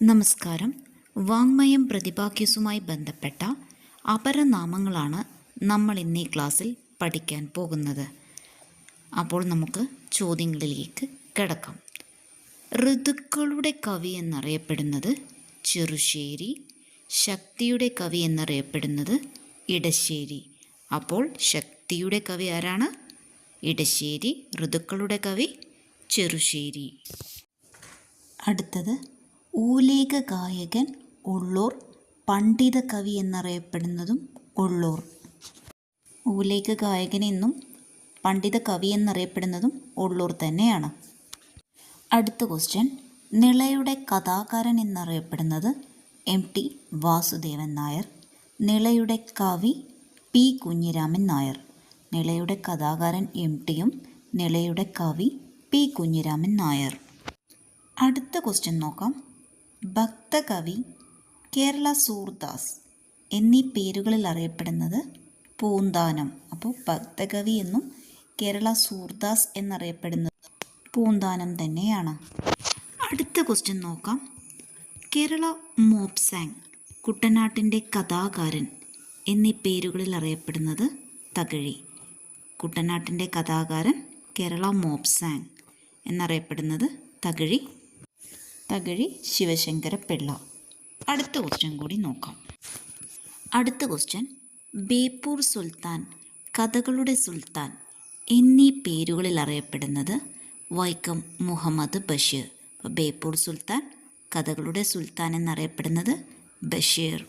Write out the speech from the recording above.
നമസ്കാരം. വാങ്മയം പ്രതിഭാക്യസുമായി ബന്ധപ്പെട്ട അപരനാമങ്ങളാണ് നമ്മൾ ഇന്നീ ക്ലാസ്സിൽ പഠിക്കാൻ പോകുന്നത്. അപ്പോൾ നമുക്ക് ചോദ്യങ്ങളിലേക്ക് കിടക്കാം. ഋതുക്കളുടെ കവി എന്നറിയപ്പെടുന്നത് ചെറുശ്ശേരി ശക്തിയുടെ കവി എന്നറിയപ്പെടുന്നത് ഇടശ്ശേരി. അപ്പോൾ ശക്തിയുടെ കവി ആരാണ്? ഇടശ്ശേരി ഋതുക്കളുടെ കവി ചെറുശ്ശേരി. അടുത്തത് ഊലേക ഗായകൻ ഉള്ളൂർ പണ്ഡിത കവി എന്നറിയപ്പെടുന്നതും ഉള്ളൂർ. ഊലേക ഗായകൻ എന്നും പണ്ഡിത കവി എന്നറിയപ്പെടുന്നതും ഉള്ളൂർ തന്നെയാണ്. അടുത്ത ക്വസ്റ്റ്യൻ നിളയുടെ കഥാകാരൻ എന്നറിയപ്പെടുന്നത് എം ടി വാസുദേവൻ നായർ. നിളയുടെ കവി പി കുഞ്ഞിരാമൻ നായർ. നിളയുടെ കഥാകാരൻ എം ടിയും നിളയുടെ കവി പി കുഞ്ഞിരാമൻ നായർ. അടുത്ത ക്വസ്റ്റ്യൻ നോക്കാം. ഭക്തകവി കേരള സൂർദാസ് എന്നീ പേരുകളിൽ അറിയപ്പെടുന്നത് പൂന്താനം. അപ്പോൾ ഭക്തകവി എന്നും കേരള സൂർദാസ് എന്നറിയപ്പെടുന്നത് പൂന്താനം തന്നെയാണ്. അടുത്ത ക്വസ്റ്റ്യൻ നോക്കാം. കേരള മോപ്സാങ് കുട്ടനാട്ടിന്റെ കഥാകാരൻ എന്നീ പേരുകളിൽ അറിയപ്പെടുന്നത് തകഴി. കുട്ടനാട്ടിന്റെ കഥാകാരൻ കേരള മോപ്സാങ് എന്നറിയപ്പെടുന്നത് തകഴി. തകഴി ശിവശങ്കര പിള്ള. അടുത്ത ക്വസ്റ്റ്യൻ കൂടി നോക്കാം. അടുത്ത ക്വസ്റ്റ്യൻ ബേപ്പൂർ സുൽത്താൻ കഥകളുടെ സുൽത്താൻ എന്നീ പേരുകളിൽ അറിയപ്പെടുന്നത് വൈക്കം മുഹമ്മദ് ബഷീർ. ബേപ്പൂർ സുൽത്താൻ കഥകളുടെ സുൽത്താൻ എന്നറിയപ്പെടുന്നത് ബഷീർ.